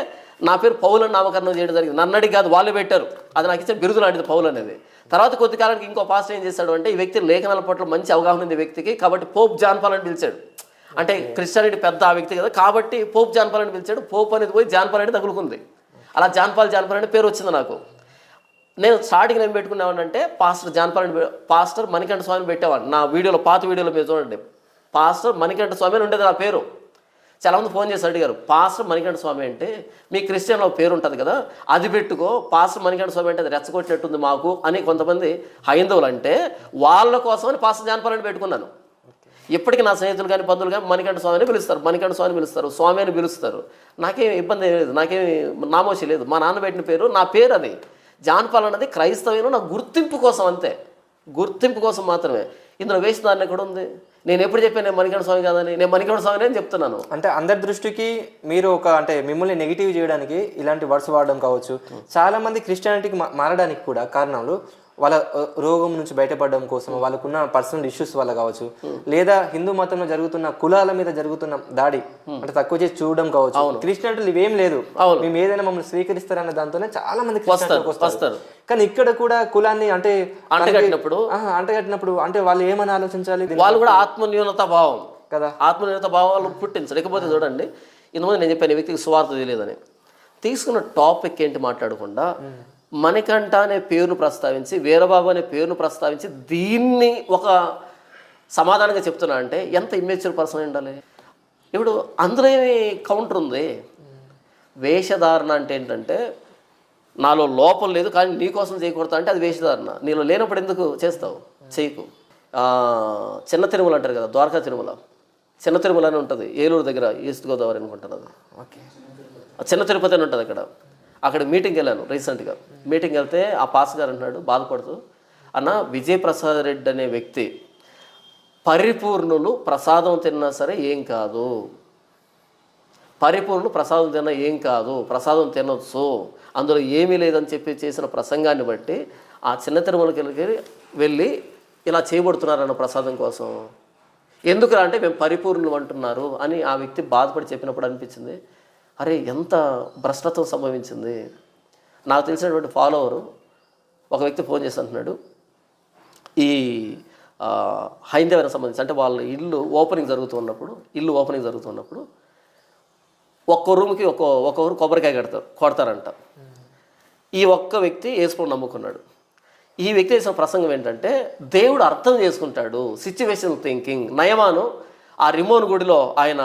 నా పేరు పౌలు అని నామకరణం చేయడం జరిగింది. నన్ను అడిగి కాదు వాళ్ళు పెట్టారు. అది నాకు ఇచ్చిన బిరుదు లాంటిది పౌలు అనేది. తర్వాత కొద్ది కాలానికి ఇంకో పాస్టర్ ఏం చేశాడు అంటే ఈ వ్యక్తి లేఖనాల పట్ల మంచి అవగాహన ఉంది వ్యక్తికి కాబట్టి పోప్ జాన్పాల్ అని పిలిచాడు. అంటే క్రిస్టియానిటీ పెద్ద ఆ వ్యక్తి కదా కాబట్టి పోప్ జాన్పాల్ అని పిలిచాడు. పోప్ అనేది పోయి జాన్పాల్ అనేది తగులుకుంది. అలా జాన్పాల్ జాన్పాల్ అనే పేరు వచ్చింది నాకు. నేను స్టార్టింగ్ నేను పెట్టుకునేవాడిని అంటే పాస్టర్ జాన్పాల్ పాస్టర్ మణికంఠ స్వామిని పెట్టేవాడిని. నా వీడియోలో పాత వీడియోలో మీరు చూడండి. పాస్టర్ మణికంఠ స్వామి అని ఉండేది నా పేరు. చాలామంది ఫోన్ చేసి అడిగారు పాస్టర్ మణికంఠ స్వామి అంటే మీ క్రిస్టియన్లో పేరు ఉంటుంది కదా అది పెట్టుకో పాస్టర్ మణికంఠ స్వామి అంటే అది రెచ్చగొట్టినట్టుంది మాకు అని కొంతమంది హైందవులు అంటే వాళ్ళ కోసమని పాస్టర్ జానపాలని పెట్టుకున్నాను. ఇప్పటికీ నా స్నేహితులు కానీ బంధువులు కానీ మణికంఠ స్వామిని పిలుస్తారు మణికంఠ స్వామి పిలుస్తారు స్వామి అని పిలుస్తారు. నాకేం ఇబ్బంది లేదు నాకేమి నామోషి లేదు. మా నాన్న పెట్టిన పేరు నా పేరు అది. జాన్పాల్ అన్నది క్రైస్తవ్యంలో నా గుర్తింపు కోసం అంతే. గుర్తింపు కోసం మాత్రమే. ఇందులో వేసిన ఎక్కడ ఉంది నేను ఎప్పుడు చెప్పాను నేను మణికంఠ స్వామి కాదని? నేను మణికంఠ స్వామి అని చెప్తున్నాను. అంటే అందరి దృష్టికి మీరు ఒక అంటే మిమ్మల్ని నెగిటివ్ చేయడానికి ఇలాంటి వర్డ్స్ వాడడం కావచ్చు. చాలా మంది క్రిస్టియానిటీకి మారడానికి కూడా కారణాలు వాళ్ళ రోగం నుంచి బయటపడడం కోసం వాళ్ళకున్న పర్సనల్ ఇష్యూస్ వల్ల కావచ్చు. లేదా హిందూ మతంలో జరుగుతున్న కులాల మీద జరుగుతున్న దాడి అంటే తక్కువ చేసి చూడడం కావచ్చు. క్రిస్టియానిటీలు ఇవేం లేదు. మేము ఏదైనా మమ్మల్ని స్వీకరిస్తారనే దాంతోనే చాలా మంది వస్తారు. కానీ ఇక్కడ కూడా కులాన్ని అంటే అంటగట్టినప్పుడు? అంటగట్టినప్పుడు అంటే వాళ్ళు ఏమని ఆలోచించాలి? వాళ్ళు కూడా ఆత్మన్యూనత భావం. కదా. ఆత్మనిర్భరత భావాలు పుట్టించడు ఇకపోతే చూడండి ఇంతకుముందు నేను చెప్పాను వ్యక్తికి సువార్త తెలియదని. తీసుకున్న టాపిక్ ఏంటి మాట్లాడకుండా మణికంఠ అనే పేరును ప్రస్తావించి వీరబాబు అనే పేరును ప్రస్తావించి దీన్ని ఒక సమాధానంగా చెప్తున్నా అంటే ఎంత ఇమ్మేచ్యూర్ పర్సన్ ఉండాలి? ఇప్పుడు అందులో ఏమి కౌంటర్ ఉంది. వేషధారణ అంటే ఏంటంటే నాలో లోపం లేదు కానీ నీ కోసం చేయకూడదు అంటే అది వేషధారణ. నీలో లేనప్పుడు ఎందుకు చేస్తావు? చేయకు. చిన్న తిరుమల అంటారు కదా ద్వారకా తిరుమల. చిన్న తిరుమల అని ఉంటుంది. ఏలూరు దగ్గర ఈస్ట్ గోదావరి అనుకుంటాను అది. ఓకే. చిన్న తిరుపతి అని ఉంటుంది అక్కడ. అక్కడ మీటింగ్ వెళ్ళాను రీసెంట్గా మీటింగ్ వెళ్తే ఆ పాస్ గారు అంటున్నాడు బాధపడుతూ అన్న విజయప్రసాద్ రెడ్డి అనే వ్యక్తి పరిపూర్ణులు ప్రసాదం తిన్నా సరే ఏం కాదు. పరిపూర్ణులు ప్రసాదం తిన్నా ఏం కాదు. ప్రసాదం తినొచ్చు అందులో ఏమీ లేదని చెప్పి చేసిన ప్రసంగాన్ని బట్టి ఆ చిన్న తిరుమలకి వెళ్ళి వెళ్ళి ఇలా చేయబడుతున్నారన్న ప్రసాదం కోసం. ఎందుకురా అంటే మేము పరిపూర్ణులు అంటున్నారు అని ఆ వ్యక్తి బాధపడి చెప్పినప్పుడు అనిపించింది. అరే ఎంత భ్రష్టత్వం సంభవించింది? నాకు తెలిసినటువంటి ఫాలోవరు ఒక వ్యక్తి ఫోన్ చేసి అంటున్నాడు ఈ హైందవానికి సంబంధించి అంటే వాళ్ళ ఇల్లు ఓపెనింగ్ జరుగుతున్నప్పుడు ఇల్లు ఓపెనింగ్ జరుగుతున్నప్పుడు ఒక్కో రూమ్కి ఒక్కో ఒక్కొక్కరు కొబ్బరికాయ కడతారు కొడతారంట. ఈ ఒక్క వ్యక్తి వేసుకొని నమ్ముకున్నాడు. ఈ వ్యక్తి చేసిన ప్రసంగం ఏంటంటే దేవుడు అర్థం చేసుకుంటాడు సిచ్యువేషన్ థింకింగ్ నయమాను ఆ రిమోన్ గుడిలో ఆయన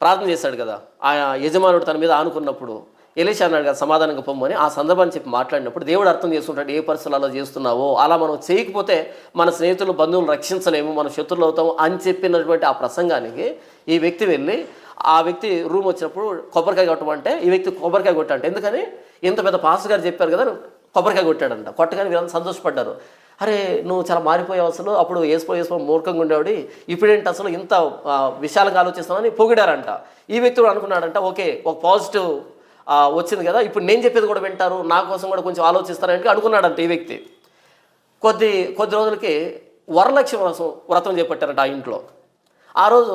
ప్రార్థన చేశాడు కదా. ఆ యజమానుడు తన మీద ఆనుకున్నప్పుడు ఎలీషా అన్నాడు కదా సమాధానంగా పొమ్మని. ఆ సందర్భాన్ని చెప్పి మాట్లాడినప్పుడు దేవుడు అర్థం చేసుకుంటాడు ఏ పరిస్థితుల్లో చేస్తున్నావో? అలా మనం చేయకపోతే మన స్నేహితులు బంధువులు రక్షించలేము మన శత్రులు అవుతాము అని చెప్పినటువంటి ఆ ప్రసంగానికి ఈ వ్యక్తి వెళ్ళి ఆ వ్యక్తి రూమ్ వచ్చినప్పుడు కొబ్బరికాయ కొట్టమంటే ఈ వ్యక్తి కొబ్బరికాయ కొట్టాడంట. ఎందుకని? ఇంత పెద్ద పాస్టర్ గారు చెప్పారు కదా కొబ్బరికాయ కొట్టాడంట. కొట్టగానే వీళ్ళంతా సంతోషపడ్డారు. అరే నువ్వు చాలా మారిపోయావు అసలు. అప్పుడు వేసుకో వేసిపో మూర్ఖంగా ఉండేవాడి. ఇప్పుడేంటి అసలు ఇంత విశాలంగా ఆలోచిస్తామని పొగిడారంట. ఈ వ్యక్తి కూడా అనుకున్నాడంట ఓకే ఒక పాజిటివ్ వచ్చింది కదా ఇప్పుడు నేను చెప్పేది కూడా వింటారు. నా కోసం కూడా కొంచెం ఆలోచిస్తారని అనుకున్నాడంట ఈ వ్యక్తి. కొద్ది కొద్ది రోజులకి వరలక్ష్మి వ్రతం వ్రతం చేపట్టారంట ఆ ఇంట్లో. ఆ రోజు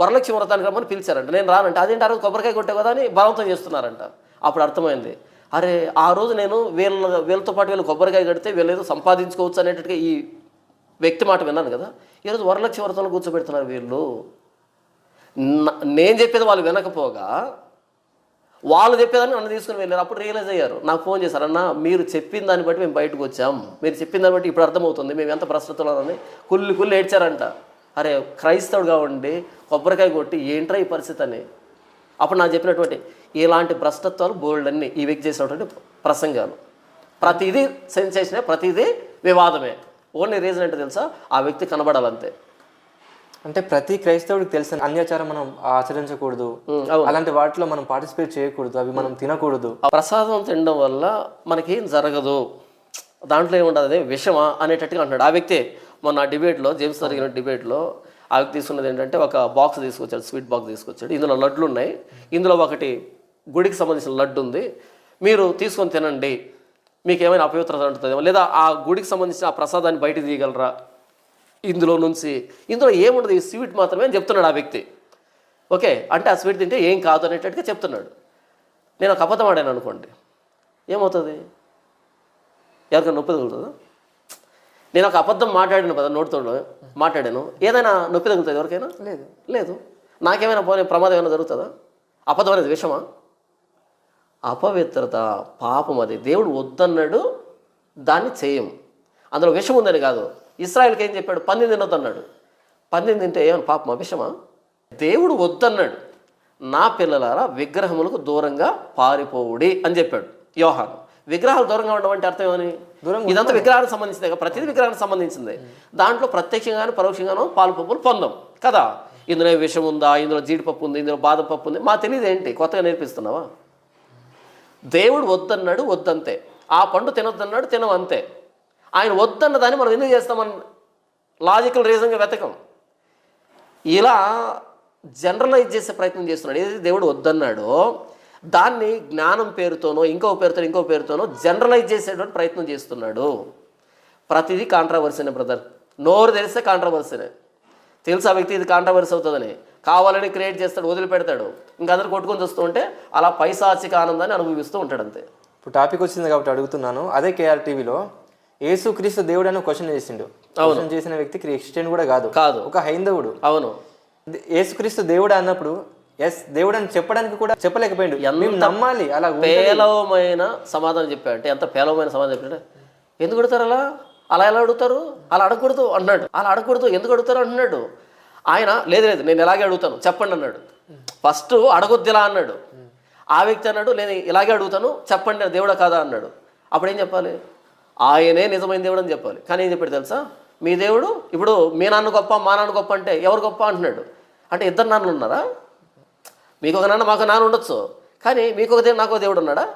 వరలక్ష్మి వ్రతానికి రమ్మని పిలిచారంట. నేను రానంటే అదేంటి ఆ రోజు కొబ్బరికాయ కొట్టే కదా అని బలవంతం చేస్తున్నారంట. అప్పుడు అర్థమైంది. అరే ఆ రోజు నేను వీళ్ళ వీళ్ళతో పాటు వీళ్ళు కొబ్బరికాయ కడితే వీళ్ళు ఏదో సంపాదించుకోవచ్చు అనేటట్టుగా ఈ వ్యక్తి మాట విన్నాను కదా. ఈరోజు వరలక్ష్మి వ్రతంలో కూర్చోబెడుతున్నారు వీళ్ళు. నేను చెప్పేది వాళ్ళు వినకపోగా వాళ్ళు చెప్పేదాన్ని నన్ను తీసుకుని వెళ్ళారు. అప్పుడు రియలైజ్ అయ్యారు. నాకు ఫోన్ చేశారు అన్న మీరు చెప్పిన దాన్ని బట్టి మేము బయటకు వచ్చాం. మీరు చెప్పిన దాన్ని బట్టి ఇప్పుడు అర్థమవుతుంది. మేము ఎంత ప్రశ్నతున్నారని కుల్లి కుల్లి ఏడ్చారంట. అరే క్రైస్తవుడుగా ఉండి కొబ్బరికాయ కొట్టి ఏంట్రా ఈ పరిస్థితి అని. అప్పుడు నాకు చెప్పినటువంటి ఇలాంటి భ్రష్టత్వాలు బోల్డ్ అన్ని ఈ వ్యక్తి చేసినటువంటి ప్రసంగాలు. ప్రతిదీ సెన్సేషనే ప్రతిదీ వివాదమే. ఓన్లీ రీజన్ ఏంటో తెలుసా? ఆ వ్యక్తి కనబడాలంతే. అంటే ప్రతి క్రైస్తవుడికి తెలిసిన అన్యాచారం మనం ఆచరించకూడదు. అలాంటి వాటిలో మనం పార్టిసిపేట్ చేయకూడదు. అవి మనం తినకూడదు. ఆ ప్రసాదం తినడం వల్ల మనకేం జరగదు? దాంట్లో ఏముండదు? అదే విషమా అనేటట్టుగా అంటున్నాడు. ఆ వ్యక్తి మొన్న డిబేట్లో జేమ్స్ జరిగిన డిబేట్లో ఆ వ్యక్తి తీసుకున్నది ఏంటంటే ఒక బాక్స్ తీసుకొచ్చాడు స్వీట్ బాక్స్ తీసుకొచ్చాడు. ఇందులో లడ్లు ఉన్నాయి. ఇందులో ఒకటి గుడికి సంబంధించిన లడ్డు ఉంది. మీరు తీసుకొని తినండి. మీకు ఏమైనా అపవిత్రత ఉంటుందేమో లేదా ఆ గుడికి సంబంధించిన ఆ ప్రసాదాన్ని బయట తీయగలరా? ఇందులో నుంచి ఇందులో ఏముండదు ఈ స్వీట్ మాత్రమే అని చెప్తున్నాడు ఆ వ్యక్తి. ఓకే అంటే ఆ స్వీట్ తింటే ఏం కాదు అనేటట్టుగా చెప్తున్నాడు. నేను ఒక అబద్ధం ఆడాను అనుకోండి. ఏమవుతుంది? ఎవరికైనా నొప్పి తగులుతుందా? నేను ఒక అబద్ధం మాట్లాడిన కదా నోటితో మాట్లాడాను. ఏదైనా నొప్పి తగులుతుంది ఎవరికైనా? లేదు. లేదు. నాకేమైనా పోనీ ప్రమాదం ఏమైనా జరుగుతుందా? అబద్ధం అనేది విషమా? అపవిత్రత పాపం అది. దేవుడు వద్దన్నాడు దాన్ని చేయం అందులో విషం ఉందని కాదు. ఇస్రాయల్కి ఏం చెప్పాడు? పంది తినొద్దు అన్నాడు. పందిని తింటే ఏమైనా? పాపమా? విషమా? దేవుడు వద్దన్నాడు. నా పిల్లలారా విగ్రహములకు దూరంగా పారిపోవుడి అని చెప్పాడు యోహాను. విగ్రహాలు దూరంగా ఉండడం అంటే అర్థం ఏమని? ఇదంతా విగ్రహానికి సంబంధించిందే కదా. ప్రతిదీ విగ్రహానికి సంబంధించింది. దాంట్లో ప్రత్యక్షంగాను పరోక్షంగాను పాలు పప్పులు పొందాం కదా. ఇందులో విషం ఉందా? ఇందులో జీడిపప్పు ఉంది ఇందులో బాదపప్పు ఉంది. మా తెలియదు ఏంటి? కొత్తగా నేర్పిస్తున్నావా? దేవుడు వద్దన్నాడు వద్దంతే. ఆ పండు తినొద్దన్నాడు తినవంతే ఆయన వద్దన్న దాన్ని మనం ఎందుకు చేస్తామని లాజికల్ రీజన్గా వెతకం. ఇలా జనరలైజ్ చేసే ప్రయత్నం చేస్తున్నాడు. ఏదైతే దేవుడు వద్దన్నాడో దాన్ని జ్ఞానం పేరుతోనో ఇంకో పేరుతో ఇంకో పేరుతోనో జనరలైజ్ చేసేటువంటి ప్రయత్నం చేస్తున్నాడు. ప్రతిదీ కాంట్రవర్సీనే బ్రదర్ నోరు తెలిస్తే కాంట్రవర్సీనే తెలుసా వ్యక్తి ఇది కాంట్రవర్సీ అవుతుందని? కావాలని క్రియేట్ చేస్తాడు వదిలిపెడతాడు. ఇంకా అందరు కొట్టుకొని చూస్తూ ఉంటే అలా పైశాచిక ఆనందాన్ని అనుభవిస్తూ ఉంటాడు అంతే ఇప్పుడు టాపిక్ వచ్చింది కాబట్టి అడుగుతున్నాను. అదే కేఆర్ టీవీలో యేసు క్రీస్తు దేవుడు అని క్వశ్చన్ చేసిండు. క్వశ్చన్ చేసిన వ్యక్తి క్రిస్టియన్ కూడా కాదు. కాదు. ఒక హైందవుడు. అవును. యేసుక్రీస్తు దేవుడు అన్నప్పుడు ఎస్ దేవుడు అని చెప్పడానికి కూడా చెప్పలేకపోయిండు. మేము నమ్మాలి అలా పేలవమైన సమాధానం చెప్పాడు. అంటే ఎంత పేలవమైన సమాధానం చెప్పాడు ఎందుకు అడుగుతారు అలా? అలా ఎలా అడుగుతారు? అలా అడగకూడదు అన్నాడు. అలా అడగకూడదు ఎందుకు అడుగుతారు? అన్నాడు. ఆయన లేదు లేదు నేను ఇలాగే అడుగుతాను చెప్పండి అన్నాడు. ఫస్ట్ అడగొద్దు ఇలా అన్నాడు. ఆ వ్యక్తి అన్నాడు నేను ఇలాగే అడుగుతాను చెప్పండి దేవుడా కాదా అన్నాడు. అప్పుడు ఏం చెప్పాలి? ఆయనే నిజమైన దేవుడు అని చెప్పాలి. కానీ ఏం చెప్పాడు తెలుసా? మీ దేవుడు ఇప్పుడు మీ నాన్న గొప్ప మా నాన్న గొప్ప అంటే ఎవరు గొప్ప అంటున్నాడు. అంటే ఇద్దరు నాన్నలు ఉన్నారా? మీకు ఒక నాన్న మాకు నాన్న ఉండొచ్చు. కానీ మీకు ఒక దేవుడు నాకు ఒక దేవుడు ఉన్నాడా?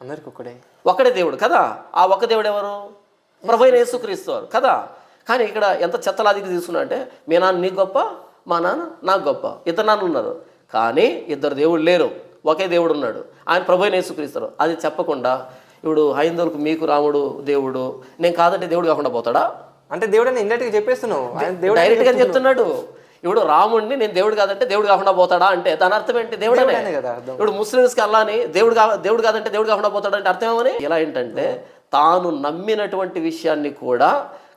అందరికి ఒక్కడే. ఒక్కడే దేవుడు కదా? ఆ ఒక్క దేవుడు ఎవరు? ప్రభు అయిన యేసుక్రీస్తు వారు కదా? కానీ ఇక్కడ ఎంత చెత్తలాదికి తీసుకున్నా అంటే మీ నాన్న నీకు గొప్ప మా నాన్న నాకు గొప్ప. ఇద్దరు నాన్నలు ఉన్నారు. కానీ ఇద్దరు దేవుడు లేరు. ఒకే దేవుడు ఉన్నాడు. ఆయన ప్రభు అయిన యేసుక్రీస్తారు అది చెప్పకుండా ఇప్పుడు హైందవులకు మీకు రాముడు దేవుడు నేను కాదంటే దేవుడు కాకుండా పోతాడా? అంటే దేవుడు అని ఇండైరెక్ట్గా చెప్పేస్తున్నావు ఆయన దేవుడు డైరెక్ట్గా చెప్తున్నాడు. ఇప్పుడు రాముడిని నేను దేవుడు కాదంటే దేవుడు కాకుండా పోతాడా? అంటే దాని అర్థం ఏంటి? దేవుడనే. దేవుడనే కదా. ఇప్పుడు ముస్లిమ్స్కి అల్లాని దేవుడు కా దేవుడు కాదంటే దేవుడు కాకుండా పోతాడు అంటే అర్థం ఏమని? ఇలా ఏంటంటే తాను నమ్మినటువంటి విషయాన్ని కూడా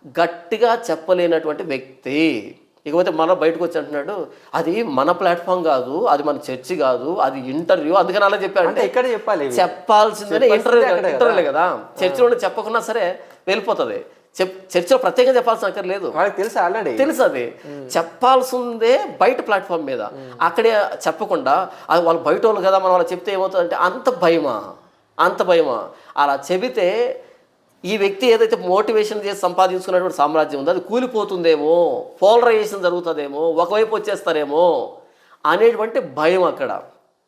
గట్టిగా చెప్పలేనటువంటి వ్యక్తి. ఇకపోతే మన బయటకు వచ్చి అంటున్నాడు అది మన ప్లాట్ఫామ్ కాదు అది మన చర్చి కాదు అది ఇంటర్వ్యూ. అందుకని అలా చెప్పాడు. అంటే ఎక్కడ చెప్పాలి? చెప్పాల్సిందే ఇంటర్వ్యూ ఇంటర్వ్యూలే కదా. చర్చిలో చెప్పకున్నా సరే వెళ్ళిపోతుంది. చర్చలో ప్రత్యేకంగా చెప్పాల్సిన అక్కర్లేదు వాళ్ళకి తెలుసు ఆల్రెడీ. తెలుసు అది చెప్పాల్సిందే బయట ప్లాట్ఫామ్ మీద. అక్కడే చెప్పకుండా అది వాళ్ళు బయట వాళ్ళు కదా మనం వాళ్ళు చెప్తే ఏమవుతుందంటే అంత భయమా? అంత భయమా? అలా చెబితే ఈ వ్యక్తి ఏదైతే మోటివేషన్ చేసి సంపాదించుకున్నటువంటి సామ్రాజ్యం ఉందో అది కూలిపోతుందేమో పోలరైజేషన్ జరుగుతుందేమో ఒకవైపు వచ్చేస్తారేమో అనేటువంటి భయం అక్కడ.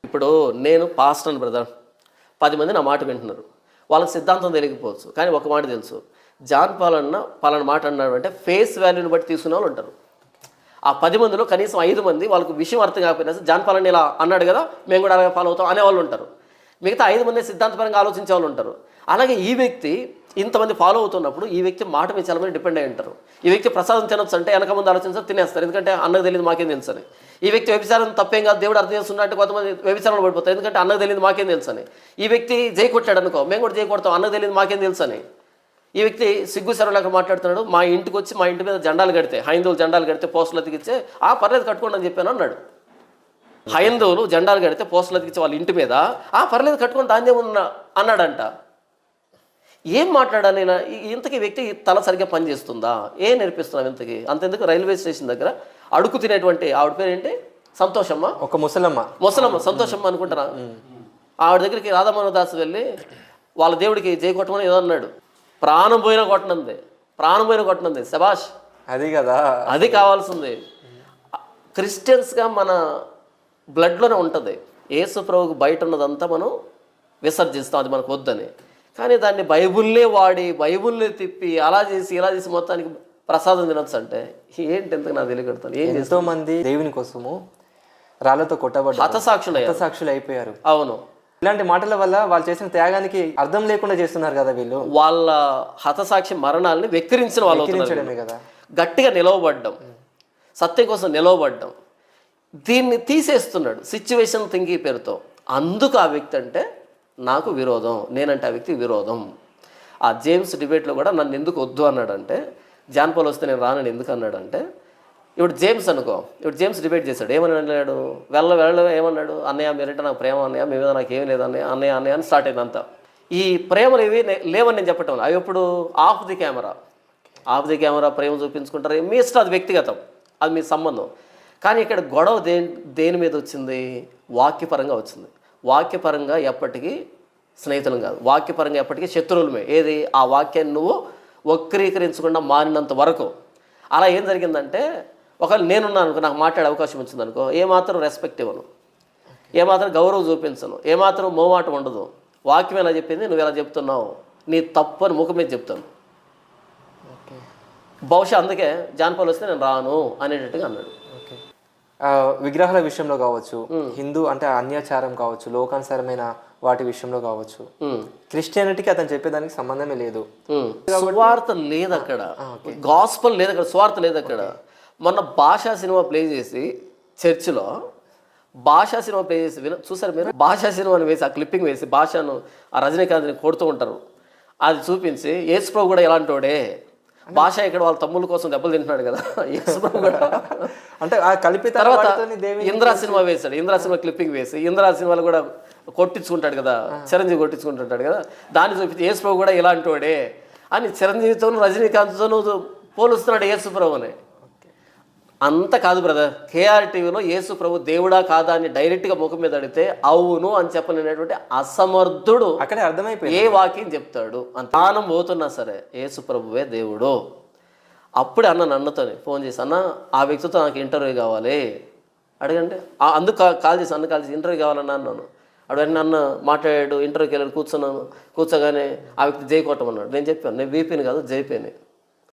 ఇప్పుడు నేను పాస్టర్ బ్రదర్. పది మంది నా మాట వింటున్నారు. వాళ్ళకి సిద్ధాంతం తెలియకపోవచ్చు కానీ ఒక మాట తెలుసు. జాన్ పాలన్న పలానా మాట అన్నాడు అంటే ఫేస్ వాల్యూని బట్టి తీసుకునే వాళ్ళు ఉంటారు. ఆ పది మందిలో కనీసం ఐదు మంది వాళ్ళకి విషయం అర్థం కాకపోయినా జాన్ పాలన ఇలా అన్నాడు కదా మేము కూడా అలాగే ఫాలో అవుతాం అనేవాళ్ళు ఉంటారు. మిగతా ఐదు మంది సిద్ధాంతపరంగా ఆలోచించే వాళ్ళు ఉంటారు. అలాగే ఈ వ్యక్తి ఇంతమంది ఫాలో అవుతున్నప్పుడు ఈ వ్యక్తి మాట మీద చాలా మంది డిపెండ్ అయి ఉంటారు. ఈ వ్యక్తి ప్రసాదం తినొచ్చు అంటే వెనక ముందు ఆలోచించారు తినేస్తారు. ఎందుకంటే అన్నకు తెలియదు మాకేం తెలుసు అని. ఈ వ్యక్తి వ్యభిచారం తప్పేం కాదు దేవుడు అర్థం చేస్తున్నా అంటే కొంతమంది వ్యభిచారంలో పడిపోతారు. ఎందుకంటే అన్నకు తెలియదు మాకేం తెలుసు అని. ఈ వ్యక్తి జై కొట్టాడు అనుకో మేము కూడా జై కొడతాం అన్నకు తెలియదు మాకేం తెలుసు అని. ఈ వ్యక్తి సిగ్గు సరళగా మాట్లాడుతున్నాడు మా ఇంటికి వచ్చి మా ఇంటి మీద జెండాలు కడితే హైందవులు జెండాలు కడితే పోస్టులు అతికిచ్చే ఆ పర్లేదు కట్టుకోండి అని చెప్పాను అన్నాడు. హైందవులు జెండాలు కడితే పోస్టులు అతికిచ్చే వాళ్ళ ఇంటి మీద ఆ పర్లేదు కట్టుకొని దాన్ని ఏమన్నా అన్నాడంట. ఏం మాట్లాడాలి ఇంతకీ వ్యక్తి తల సరిగ్గా పనిచేస్తుందా? ఏం నేర్పిస్తున్నాం ఇంతకీ? అంతెందుకు రైల్వే స్టేషన్ దగ్గర అడుగు తినేటువంటి ఆవిడ పేరు ఏంటి సంతోషమ్మ? ఒక ముసలమ్మ. ముసలమ్మ సంతోషమ్మ అనుకుంటారా? ఆవిడ దగ్గరికి రాధామోహనదాస్ వెళ్ళి వాళ్ళ దేవుడికి జై కొట్టమని ఏదో అన్నాడు. ప్రాణం పోయినా కొట్టనుంది. ప్రాణం పోయినా కొట్టనుంది. శబాష్ అది కదా. అది కావాల్సింది. క్రిస్టియన్స్గా మన బ్లడ్లోనే ఉంటుంది. యేసు బయట ఉన్నదంతా మనం విసర్జిస్తాం. అది మనకు వద్దని. కానీ దాన్ని బైబుల్నే వాడి బైబుల్నే తిప్పి అలా చేసి ఇలా చేసి మొత్తానికి ప్రసాదం తినొచ్చు అంటే ఏంటి ఎంతకు నాకు తెలియగలుగుతాను ఏం ఎంతో మంది దేవుని కోసము రాళ్ళతో కొట్టబడ్డారు. హతసాక్షులయ్యారు. సాక్షులు అయిపోయారు. అవును. ఇలాంటి మాటల వల్ల వాళ్ళు చేసిన త్యాగానికి అర్థం లేకుండా చేస్తున్నారు కదా వీళ్ళు. వాళ్ళ హతసాక్షి మరణాలని వెక్కిరించిన వాళ్ళు. కదా. గట్టిగా నిలవబడ్డం. సత్యం కోసం నిలవబడ్డం. దీన్ని తీసేస్తున్నాడు సిచ్యువేషన్ థింకింగ్ పేరుతో. అందుకు ఆ వ్యక్తి అంటే నాకు విరోధం నేనంటే ఆ వ్యక్తి విరోధం. ఆ జేమ్స్ డిబేట్లో కూడా నన్ను ఎందుకు వద్దు అన్నాడంటే జాన్పాల్ వస్తే నేను రానని ఎందుకు అన్నాడంటే ఇప్పుడు జేమ్స్ అనుకో ఇప్పుడు జేమ్స్ డిబేట్ చేశాడు. ఏమని అన్నాడు? వెళ్ళ వెళ్ళ ఏమన్నాడు? అన్నయ్య మీరంటే నాకు ప్రేమ అన్నయ్య మీ మీద నాకు ఏం లేదు అన్నయ్య అన్నయ్య అన్నయ్య అని స్టార్ట్ అయింది అంతా ఈ ప్రేమలు ఇవి లేవని నేను చెప్పటం అవి ఎప్పుడు off the camera. Off the camera ప్రేమ చూపించుకుంటారు. మీ ఇష్టం అది వ్యక్తిగతం. అది మీ సంబంధం. కానీ ఇక్కడ గొడవ దే దేని మీద వచ్చింది? వాక్యపరంగా వచ్చింది. వాక్యపరంగా ఎప్పటికీ స్నేహితులం కాదు. వాక్యపరంగా ఎప్పటికీ శత్రువులమే. ఏది? ఆ వాక్యాన్ని నువ్వు వక్రీకరించకుండా మారినంత వరకు. అలా ఏం జరిగిందంటే ఒకవేళ నేనున్నాను అనుకో నాకు మాట్లాడే అవకాశం వచ్చిందనుకో ఏమాత్రం రెస్పెక్ట్ ఇవ్వను. ఏమాత్రం గౌరవం చూపించను. ఏమాత్రం మోమాటం ఉండదు. వాక్యం ఎలా చెప్పింది? నువ్వు ఎలా చెప్తున్నావు? నీ తప్పు అని ముఖం మీద చెప్తాను. బహుశా అందుకే జాన్పాల్ వస్తే నేను రాను అనేటట్టుగా అన్నాడు. విగ్రహాల విషయంలో కావచ్చు హిందూ అంటే అన్యాచారం కావచ్చు లోకానుసారమైన వాటి విషయంలో కావచ్చు. క్రిస్టియానిటీకి అతను చెప్పేదానికి సంబంధమే లేదు. ఉమ్. సువార్త లేదు అక్కడ గాస్పల్ లేదు అక్కడ స్వార్థ లేదు అక్కడ మొన్న భాషా సినిమా ప్లే చేసి చర్చిలో భాషా సినిమా ప్లే చేసి చూసారు మీరు? భాషా సినిమాని వేసి ఆ క్లిప్పింగ్ వేసి భాషను ఆ రజనీకాంత్ని కొడుతూ ఉంటారు. అది చూపించి యేసు ప్రభు కూడా ఎలాంటి వాడే భాష ఇక్కడ వాళ్ళ తమ్ముళ్ళ కోసం దెబ్బలు తింటున్నాడు కదా. అంటే ఆ కల్పిత తర్వాత ఇంద్రా సినిమా వేశాడు. ఇంద్రా సినిమా క్లిప్పింగ్ వేసి ఇంద్రా సినిమాలో కూడా కొట్టించుకుంటాడు కదా. చిరంజీవి కొట్టించుకుంటుంటాడు కదా. దాన్ని చూపించి యేసు ప్రభు కూడా ఇలాంటి వాడే అని చిరంజీవితోను రజనీకాంత్తోను పోలుస్తున్నాడు యేసు ప్రభుని అంత కాదు బ్రదర్. కేఆర్ టీవీలో యేసు ప్రభు దేవుడా కాదా అని డైరెక్ట్గా ముఖం మీద అడిగితే అవును అని చెప్పలేనటువంటి అసమర్థుడు అక్కడే అర్థమైపోయింది. ఏ వాక్యం చెప్తాడు? అంత ప్రాణం పోతున్నా సరే యేసు ప్రభువే దేవుడు. అప్పుడే అన్న అన్నతోని ఫోన్ చేసి అన్న ఆ వ్యక్తితో నాకు ఇంటర్వ్యూ కావాలి. అడగండి. అందుకు కాల్ చేసి అన్న కాల్ చేసి ఇంటర్వ్యూ కావాలన్నా? అన్నాను. అడగండి అన్న మాట్లాడాడు ఇంటర్వ్యూకి వెళ్ళాడు కూర్చున్నాను కూర్చోగానే ఆ వ్యక్తి జై కొట్టమన్నాడు. నేను చెప్పాను నేను వీపీని కాదు జైపీని